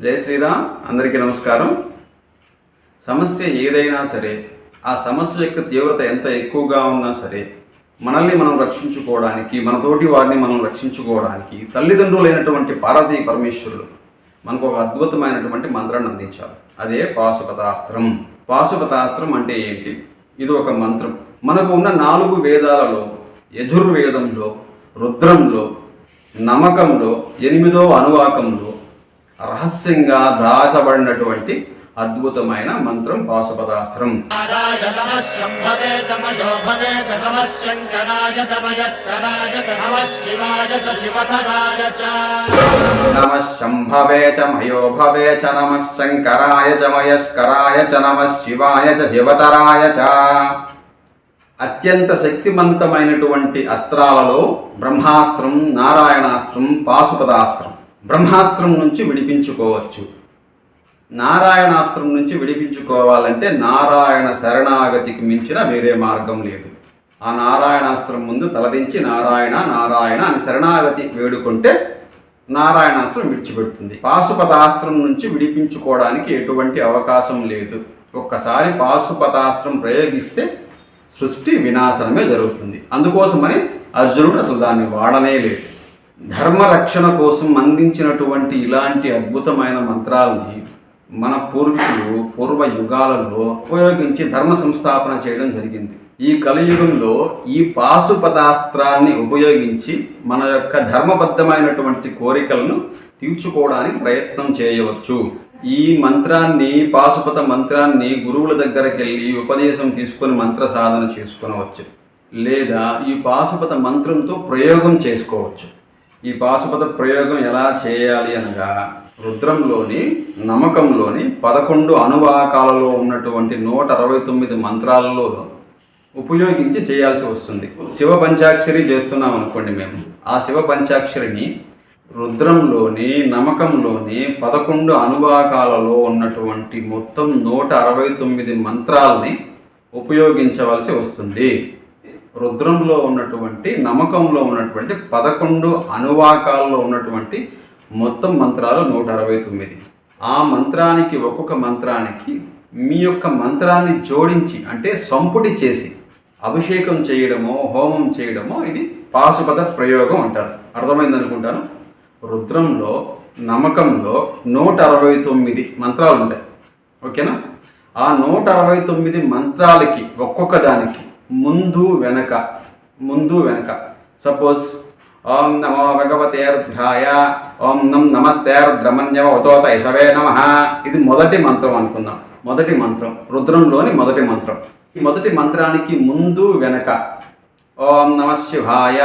జై శ్రీరామ్ అందరికీ నమస్కారం. సమస్య ఏదైనా సరే ఆ సమస్య యొక్క తీవ్రత ఎంత ఎక్కువగా ఉన్నా సరే మనల్ని మనం రక్షించుకోవడానికి మనతోటి వారిని మనం రక్షించుకోవడానికి తల్లిదండ్రులైనటువంటి పార్వతీ పరమేశ్వరులు మనకు ఒక అద్భుతమైనటువంటి మంత్రాన్ని అందించారు. అదే పాశుపతాస్త్రం. పాశుపతాస్త్రం అంటే ఏంటి? ఇది ఒక మంత్రం. మనకు ఉన్న నాలుగు వేదాలలో యజుర్వేదంలో రుద్రంలో నమకంలో ఎనిమిదో అనువాకంలో రహస్యంగా దాచబడినటువంటి అద్భుతమైన మంత్రం పాశుపదాస్త్రం శంభవే చ చ నమ శంభవే చ మయోభవే చ నమ శంకరాయ చ మయస్కరాయ చ నమ శివాయ చ శివతరాయ చ. అత్యంత శక్తివంతమైనటువంటి అస్త్రాలలో బ్రహ్మాస్త్రం నారాయణాస్త్రం పాశుపదాస్త్రం బ్రహ్మాస్త్రం నుంచి విడిపించుకోవచ్చు. నారాయణాస్త్రం నుంచి విడిపించుకోవాలంటే నారాయణ శరణాగతికి మించిన వేరే మార్గం లేదు. ఆ నారాయణాస్త్రం ముందు తలదించి నారాయణ నారాయణ అని శరణాగతి వేడుకుంటే నారాయణాస్త్రం విడిచిపెడుతుంది. పాశుపతాస్త్రం నుంచి విడిపించుకోవడానికి ఎటువంటి అవకాశం లేదు. ఒక్కసారి పాశుపతాస్త్రం ప్రయోగిస్తే సృష్టి వినాశనమే జరుగుతుంది. అందుకోసమని అర్జునుడు అసలు దాన్ని వాడనే లేదు. ధర్మరక్షణ కోసం అందించినటువంటి ఇలాంటి అద్భుతమైన మంత్రాలని మన పూర్వీకులు పూర్వ యుగాలలో ఉపయోగించి ధర్మ సంస్థాపన చేయడం జరిగింది. ఈ కలియుగంలో ఈ పాశుపదాస్త్రాన్ని ఉపయోగించి మన యొక్క ధర్మబద్ధమైనటువంటి కోరికలను తీర్చుకోవడానికి ప్రయత్నం చేయవచ్చు. ఈ మంత్రాన్ని పాశుపత మంత్రాన్ని గురువుల దగ్గరికి వెళ్ళి ఉపదేశం తీసుకొని మంత్ర సాధన చేసుకునవచ్చు. లేదా ఈ పాశుపత మంత్రంతో ప్రయోగం చేసుకోవచ్చు. ఈ పాశుపత ప్రయోగం ఎలా చేయాలి అనగా రుద్రంలోని నమ్మకంలోని పదకొండు అనువాకాలలో ఉన్నటువంటి నూట అరవై తొమ్మిది మంత్రాలలో ఉపయోగించి చేయాల్సి వస్తుంది. శివ పంచాక్షరి చేస్తున్నాం అనుకోండి మేము. ఆ శివ పంచాక్షరిని రుద్రంలోని నమకంలోని పదకొండు అనువాకాలలో ఉన్నటువంటి మొత్తం నూట అరవై తొమ్మిది మంత్రాలని ఉపయోగించవలసి వస్తుంది. రుద్రంలో ఉన్నటువంటి నమ్మకంలో ఉన్నటువంటి పదకొండు అనువాకాల్లో ఉన్నటువంటి మొత్తం మంత్రాలు నూట అరవై తొమ్మిది ఆ మంత్రానికి ఒక్కొక్క మంత్రానికి మీ యొక్క మంత్రాన్ని జోడించి అంటే సంపుటి చేసి అభిషేకం చేయడమో హోమం చేయడమో ఇది పాశుపద ప్రయోగం అంటారు. అర్థమైంది అనుకుంటాను? రుద్రంలో నమ్మకంలో నూట అరవై తొమ్మిది మంత్రాలు ఉంటాయి. ఓకేనా? ఆ నూట అరవై తొమ్మిది మంత్రాలకి ఒక్కొక్క దానికి ముందు వెనక ముందు వెనక. సపోజ్ ఓం నమో భగవతే రుద్రాయ ఓం నం నమస్తే రుద్రమన్యవ ఉతోత యశవే నమ. ఇది మొదటి మంత్రం అనుకుందాం. మొదటి మంత్రం రుద్రంలోని మొదటి మంత్రం. ఈ మొదటి మంత్రానికి ముందు వెనక ఓం నమ శివాయ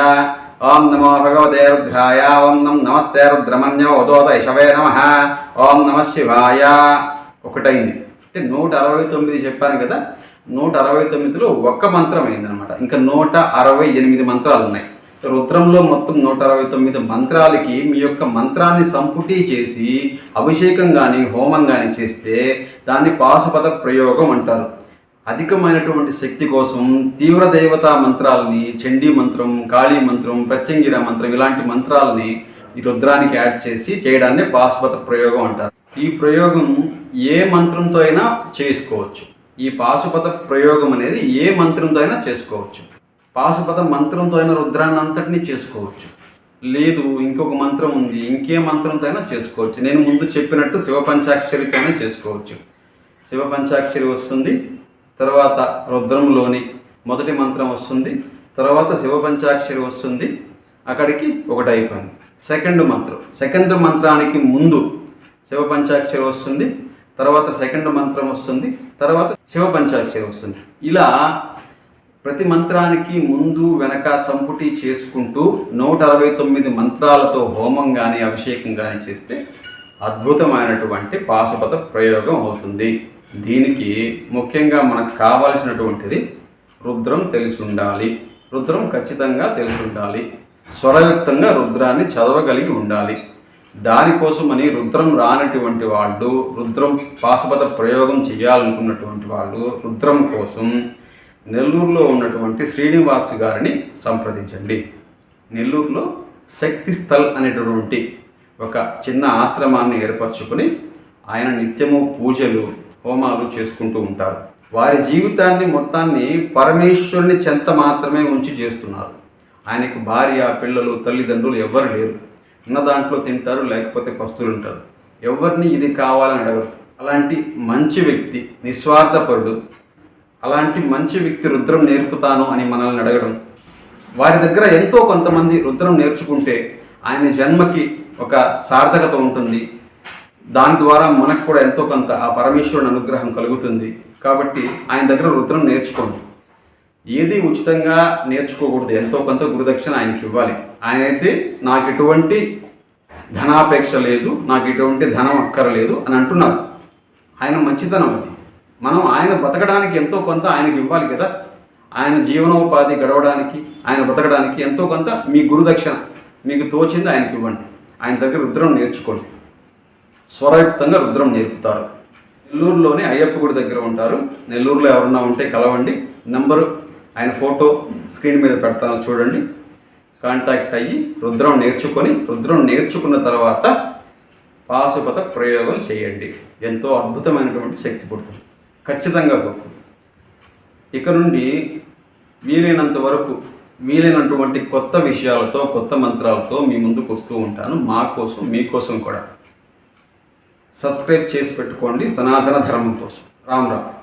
ఓం నమో భగవతే రుద్రాయ ఓం నం నమస్తే రుద్రమన్యవ ఉతోత యశవే నమ. ఓం నమ శివాయ. ఒకటైంది. అంటే నూట అరవై తొమ్మిది చెప్పాను కదా నూట అరవై తొమ్మిదిలో ఒక్క మంత్రం అయిందనమాట ఇంకా నూట అరవై ఎనిమిది మంత్రాలు ఉన్నాయి. రుద్రంలో మొత్తం నూట అరవై తొమ్మిది మంత్రాలకి మీ యొక్క మంత్రాన్ని సంపుటి చేసి అభిషేకం కానీ హోమం కానీ చేస్తే దాన్ని పాశుపద ప్రయోగం అంటారు. అధికమైనటువంటి శక్తి కోసం తీవ్ర దేవతా మంత్రాలని చండీ మంత్రం కాళీ మంత్రం ప్రత్యంగిర మంత్రం ఇలాంటి మంత్రాలని ఈ రుద్రానికి యాడ్ చేసి చేయడాన్ని పాశుపత ప్రయోగం అంటారు. ఈ ప్రయోగం ఏ మంత్రంతో అయినా చేసుకోవచ్చు. ఈ పాశుపత ప్రయోగం అనేది ఏ మంత్రంతో అయినా చేసుకోవచ్చు. పాశుపత మంత్రంతో అయినా రుద్రాన్ని అంతటినీ చేసుకోవచ్చు. లేదు ఇంకొక మంత్రం ఉంది ఇంకే మంత్రంతో అయినా చేసుకోవచ్చు. నేను ముందు చెప్పినట్టు శివ పంచాక్షరితోనే చేసుకోవచ్చు. శివ పంచాక్షరి వస్తుంది తర్వాత రుద్రంలోని మొదటి మంత్రం వస్తుంది తర్వాత శివ పంచాక్షరి వస్తుంది అక్కడికి ఒకటి అయిపోయింది సెకండ్ మంత్రం. సెకండ్ మంత్రానికి ముందు శివ పంచాక్షరి వస్తుంది తర్వాత సెకండ్ మంత్రం వస్తుంది తర్వాత శివ పంచాక్షరి వస్తుంది. ఇలా ప్రతి మంత్రానికి ముందు వెనక సంపుటి చేసుకుంటూ నూట అరవై తొమ్మిది మంత్రాలతో హోమం కానీ అభిషేకం కానీ చేస్తే అద్భుతమైనటువంటి పాశుపత ప్రయోగం అవుతుంది. దీనికి ముఖ్యంగా మనకు కావాల్సినటువంటిది రుద్రం తెలిసి ఉండాలి రుద్రం ఖచ్చితంగా తెలిసుండాలి. స్వరయుక్తంగా రుద్రాన్ని చదవగలిగి ఉండాలి. దానికోసమని రుద్రం రానటువంటి వాళ్ళు రుద్రం పాశుపత ప్రయోగం చేయాలనుకున్నటువంటి వాళ్ళు రుద్రం కోసం నెల్లూరులో ఉన్నటువంటి శ్రీనివాస్ గారిని సంప్రదించండి. నెల్లూరులో శక్తి స్థల్ అనేటటువంటి ఒక చిన్న ఆశ్రమాన్ని ఏర్పరచుకొని ఆయన నిత్యము పూజలు హోమాలు చేసుకుంటూ ఉంటారు. వారి జీవితాన్ని మొత్తాన్ని పరమేశ్వరుని చెంత మాత్రమే ఉంచి చేస్తున్నారు. ఆయనకు భార్య పిల్లలు తల్లిదండ్రులు ఎవ్వరు లేరు. ఉన్న దాంట్లో తింటారు లేకపోతే పస్తులు ఉంటారు. ఎవరిని ఇది కావాలని అడగరు. అలాంటి మంచి వ్యక్తి నిస్వార్థపరుడు అలాంటి మంచి వ్యక్తి రుద్రం నేర్పుతాను అని మనల్ని అడగడం. వారి దగ్గర ఎంతో కొంతమంది రుద్రం నేర్చుకుంటే ఆయన జన్మకి ఒక సార్థకత ఉంటుంది. దాని ద్వారా మనకు కూడా ఎంతో కొంత ఆ పరమేశ్వరుని అనుగ్రహం కలుగుతుంది. కాబట్టి ఆయన దగ్గర రుద్రం నేర్చుకోండి. ఏది ఉచితంగా నేర్చుకోకూడదు ఎంతో కొంత గురుదక్షిణ ఆయనకి ఇవ్వాలి. ఆయన అయితే నాకు ఎటువంటి ధనాపేక్ష లేదు నాకు ఎటువంటి ధనం అక్కరలేదు అని అంటున్నారు. ఆయన మంచితనం అది. మనం ఆయన బతకడానికి ఎంతో కొంత ఆయనకి ఇవ్వాలి కదా. ఆయన జీవనోపాధి గడవడానికి ఆయన బతకడానికి ఎంతో కొంత మీ గురుదక్షిణ మీకు తోచింది ఆయనకి ఇవ్వండి. ఆయన దగ్గర రుద్రం నేర్చుకోండి. స్వరయుక్తంగా రుద్రం నేర్పుతారు. నెల్లూరులోనే అయ్యప్ప గుడి దగ్గర ఉంటారు. నెల్లూరులో ఎవరన్నా ఉంటే కలవండి. నెంబరు ఆయన ఫోటో స్క్రీన్ మీద పెడతాను చూడండి. కాంటాక్ట్ అయ్యి రుద్రం నేర్చుకొని రుద్రం నేర్చుకున్న తర్వాత పాశుపత ప్రయోగం చేయండి. ఎంతో అద్భుతమైనటువంటి శక్తి పుడుతుంది. ఖచ్చితంగా పుడుతుంది. ఇక నుండి వీలైనంత వరకు వీలైనటువంటి కొత్త విషయాలతో కొత్త మంత్రాలతో మీ ముందుకు వస్తూ ఉంటాను. మా కోసం మీకోసం కూడా. సబ్స్క్రైబ్ చేసి పెట్టుకోండి. సనాతన ధర్మం కోసం. రామ్ రామ్.